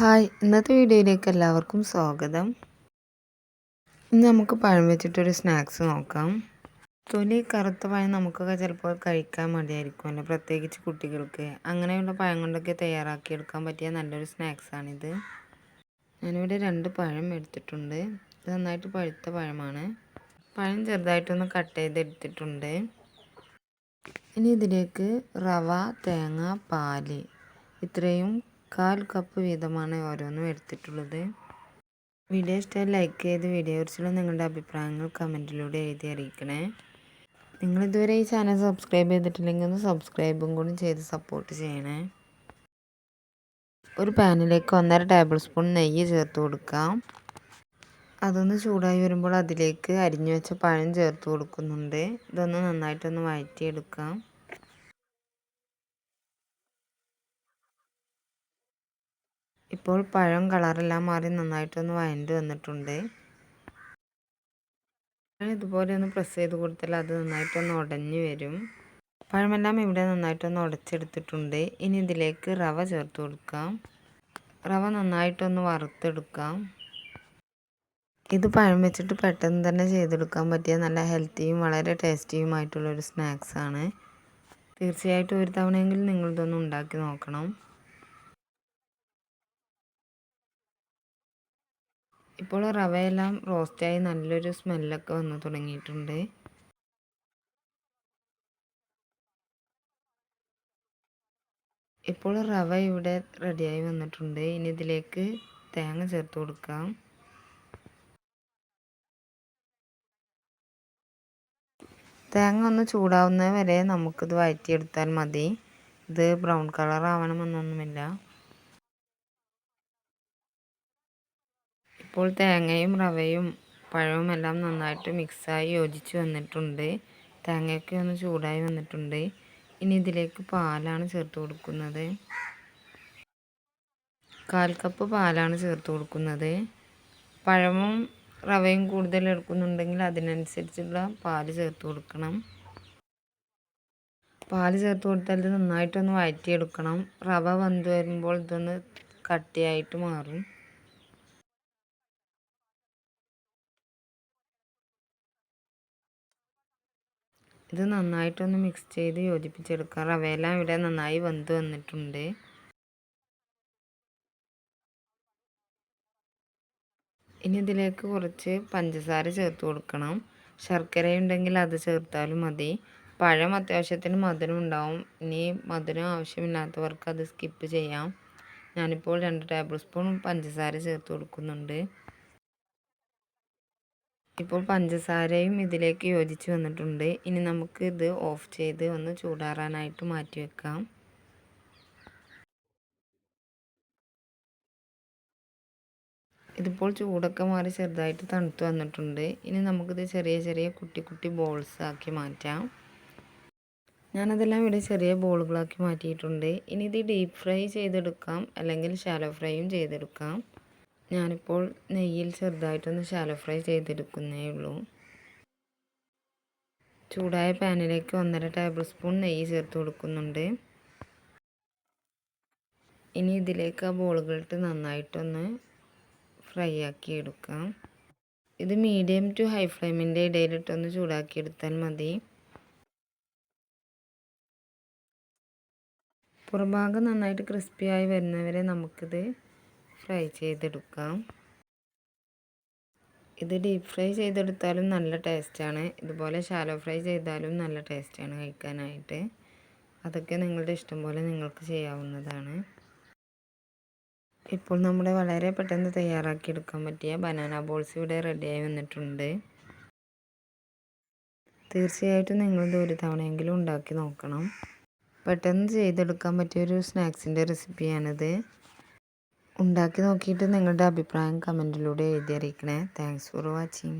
Hi ഇന്നത്തെ വീഡിയോയിലേക്ക് എല്ലാവർക്കും സ്വാഗതം. ഇന്ന് നമുക്ക് പഴം വെച്ചിട്ടൊരു സ്നാക്സ് നോക്കാം. തൊലി കറുത്ത പഴം നമുക്കൊക്കെ ചിലപ്പോൾ കഴിക്കാൻ മടിയായിരിക്കുമല്ലോ പ്രത്യേകിച്ച് കുട്ടികൾക്ക്. അങ്ങനെയുള്ള പഴം കൊണ്ടൊക്കെ തയ്യാറാക്കിയെടുക്കാൻ പറ്റിയ നല്ലൊരു സ്നാക്സാണിത്. ഞാനിവിടെ രണ്ട് പഴം എടുത്തിട്ടുണ്ട്. ഇത് നന്നായിട്ട് പഴുത്ത പഴമാണ്. പഴം ചെറുതായിട്ടൊന്ന് കട്ട് ചെയ്തെടുത്തിട്ടുണ്ട്. ഇനി ഇതിലേക്ക് റവ തേങ്ങ പാൽ. ഇത്രയും കാൽ കപ്പ് വീതമാണ് ഓരോന്നും എടുത്തിട്ടുള്ളത്. വീഡിയോ ഇഷ്ടമായി ലൈക്ക് ചെയ്ത് വീഡിയോയെക്കുറിച്ചുള്ള നിങ്ങളുടെ അഭിപ്രായങ്ങൾ കമന്റിലൂടെ എഴുതി അറിയിക്കണേ. നിങ്ങളിതുവരെ ഈ ചാനൽ സബ്സ്ക്രൈബ് ചെയ്തിട്ടില്ലെങ്കിൽ ഒന്ന് സബ്സ്ക്രൈബും കൂടി ചെയ്ത് സപ്പോർട്ട് ചെയ്യണേ. ഒരു പാനിലേക്ക് ഒന്നര ടേബിൾ സ്പൂൺ നെയ്യ് ചേർത്ത് കൊടുക്കാം. അതൊന്ന് ചൂടായി വരുമ്പോൾ അതിലേക്ക് അരിഞ്ഞു വെച്ച പഴം ചേർത്ത് കൊടുക്കുന്നുണ്ട്. ഇതൊന്ന് നന്നായിട്ടൊന്ന് വഴറ്റിയെടുക്കാം. ഇപ്പോൾ പഴം കളറെല്ലാം മാറി നന്നായിട്ടൊന്ന് വഴണ്ട് വന്നിട്ടുണ്ട്. ഇതുപോലെ ഒന്ന് പ്രസ് ചെയ്ത് കൊടുത്താൽ അത് നന്നായിട്ടൊന്ന് ഉടഞ്ഞു വരും. പഴമെല്ലാം ഇവിടെ നന്നായിട്ടൊന്ന് ഉടച്ചെടുത്തിട്ടുണ്ട്. ഇനി ഇതിലേക്ക് റവ ചേർത്ത് കൊടുക്കാം. റവ നന്നായിട്ടൊന്ന് വറുത്തെടുക്കാം. ഇത് പഴം വെച്ചിട്ട് പെട്ടെന്ന് തന്നെ ചെയ്തെടുക്കാൻ പറ്റിയ നല്ല ഹെൽത്തിയും വളരെ ടേസ്റ്റിയുമായിട്ടുള്ളൊരു സ്നാക്സാണ് തീർച്ചയായിട്ടും ഒരു തവണയെങ്കിലും നിങ്ങളിതൊന്ന് ഉണ്ടാക്കി നോക്കണം. ഇപ്പോൾ റവയെല്ലാം റോസ്റ്റായി നല്ലൊരു സ്മെല്ലൊക്കെ വന്നു തുടങ്ങിയിട്ടുണ്ട്. ഇപ്പോൾ റവ ഇവിടെ റെഡിയായി വന്നിട്ടുണ്ട്. ഇനി ഇതിലേക്ക് തേങ്ങ ചേർത്ത് കൊടുക്കാം. തേങ്ങ ഒന്ന് ചൂടാവുന്നത് വരെ നമുക്കിത് വഴറ്റിയെടുത്താൽ മതി. ഇത് ബ്രൗൺ കളർ ആവണമെന്നൊന്നുമില്ല ഇപ്പോൾ തേങ്ങയും റവയും പഴവും എല്ലാം നന്നായിട്ട് മിക്സായി യോജിച്ച് വന്നിട്ടുണ്ട്. തേങ്ങയൊക്കെ ഒന്ന് ചൂടായി വന്നിട്ടുണ്ട്. ഇനി ഇതിലേക്ക് പാലാണ് ചേർത്ത് കൊടുക്കുന്നത്. കാൽ കപ്പ് പാലാണ് ചേർത്ത് കൊടുക്കുന്നത്. പഴവും റവയും കൂടുതൽ എടുക്കുന്നുണ്ടെങ്കിൽ അതിനനുസരിച്ചുള്ള പാൽ ചേർത്ത് കൊടുക്കണം. പാൽ ചേർത്ത് കൊടുത്താൽ ഇത് നന്നായിട്ടൊന്ന് വഴറ്റിയെടുക്കണം. റവ വന്ന് വരുമ്പോൾ ഇതൊന്ന് കട്ടിയായിട്ട് മാറും. ഇത് നന്നായിട്ടൊന്ന് മിക്സ് ചെയ്ത് യോജിപ്പിച്ചെടുക്കാം. റവയെല്ലാം ഇവിടെ നന്നായി വെന്ത് വന്നിട്ടുണ്ട്. ഇനി ഇതിലേക്ക് കുറച്ച് പഞ്ചസാര ചേർത്ത് കൊടുക്കണം. ശർക്കര ഉണ്ടെങ്കിൽ അത് ചേർത്താലും മതി. പഴം അത്യാവശ്യത്തിന് മധുരം ഉണ്ടാവും. ഇനി മധുരം ആവശ്യമില്ലാത്തവർക്ക് അത് സ്കിപ്പ് ചെയ്യാം. ഞാനിപ്പോൾ രണ്ട് ടേബിൾ സ്പൂൺ പഞ്ചസാര ചേർത്ത് കൊടുക്കുന്നുണ്ട്. ഇപ്പോൾ പഞ്ചസാരയും ഇതിലേക്ക് യോജിച്ച് വന്നിട്ടുണ്ട്. ഇനി നമുക്ക് ഇത് ഓഫ് ചെയ്ത് ഒന്ന് ചൂടാറാനായിട്ട് മാറ്റി വെക്കാം. ഇതിപ്പോൾ ചൂടൊക്കെ മാറി ചെറുതായിട്ട് തണുത്ത് വന്നിട്ടുണ്ട്. ഇനി നമുക്കിത് ചെറിയ ചെറിയ കുട്ടി കുട്ടി ബോൾസ് ആക്കി മാറ്റാം. ഞാനതെല്ലാം ഇവിടെ ചെറിയ ബോളുകളാക്കി മാറ്റിയിട്ടുണ്ട്. ഇനി ഇത് ഡീപ്പ് ഫ്രൈ ചെയ്തെടുക്കാം. അല്ലെങ്കിൽ ഷാലോ ഫ്രൈയും ചെയ്തെടുക്കാം. ഞാനിപ്പോൾ നെയ്യിൽ ചെറുതായിട്ടൊന്ന് ഷാലോ ഫ്രൈ ചെയ്തെടുക്കുന്നേ ഉള്ളൂ. ചൂടായ പാനിലേക്ക് ഒന്നര ടേബിൾ സ്പൂൺ നെയ്യ് ചേർത്ത് കൊടുക്കുന്നുണ്ട്. ഇനി ഇതിലേക്ക് ആ ബോളുകളിട്ട് നന്നായിട്ടൊന്ന് ഫ്രൈ ആക്കി എടുക്കാം. ഇത് മീഡിയം ടു ഹൈ ഫ്ലെയിമിന്റെ ഇടയിലിട്ടൊന്ന് ചൂടാക്കിയെടുത്താൽ മതി. പുറഭാഗം നന്നായിട്ട് ക്രിസ്പിയായി വരുന്നവരെ നമുക്കിത് ഫ്രൈ ചെയ്തെടുക്കാം. ഇത് ഡീപ്പ് ഫ്രൈ ചെയ്തെടുത്താലും നല്ല ടേസ്റ്റാണ്. ഇതുപോലെ ഷാലോ ഫ്രൈ ചെയ്താലും നല്ല ടേസ്റ്റാണ് കഴിക്കാനായിട്ട്. അതൊക്കെ നിങ്ങളുടെ ഇഷ്ടം പോലെ നിങ്ങൾക്ക് ചെയ്യാവുന്നതാണ്. ഇപ്പോൾ നമ്മുടെ വളരെ പെട്ടെന്ന് തയ്യാറാക്കിയെടുക്കാൻ പറ്റിയ ബനാന ബോൾസ് ഇവിടെ റെഡിയായി വന്നിട്ടുണ്ട്. തീർച്ചയായിട്ടും നിങ്ങളിത് ഒരു തവണയെങ്കിലും ഉണ്ടാക്കി നോക്കണം. പെട്ടെന്ന് ചെയ്തെടുക്കാൻ പറ്റിയൊരു സ്നാക്സിന്റെ റെസിപ്പിയാണിത് ഉണ്ടാക്കി നോക്കിയിട്ട് നിങ്ങളുടെ അഭിപ്രായം കമന്റിലൂടെ എഴുതി അറിയിക്കണേ. Thanks for watching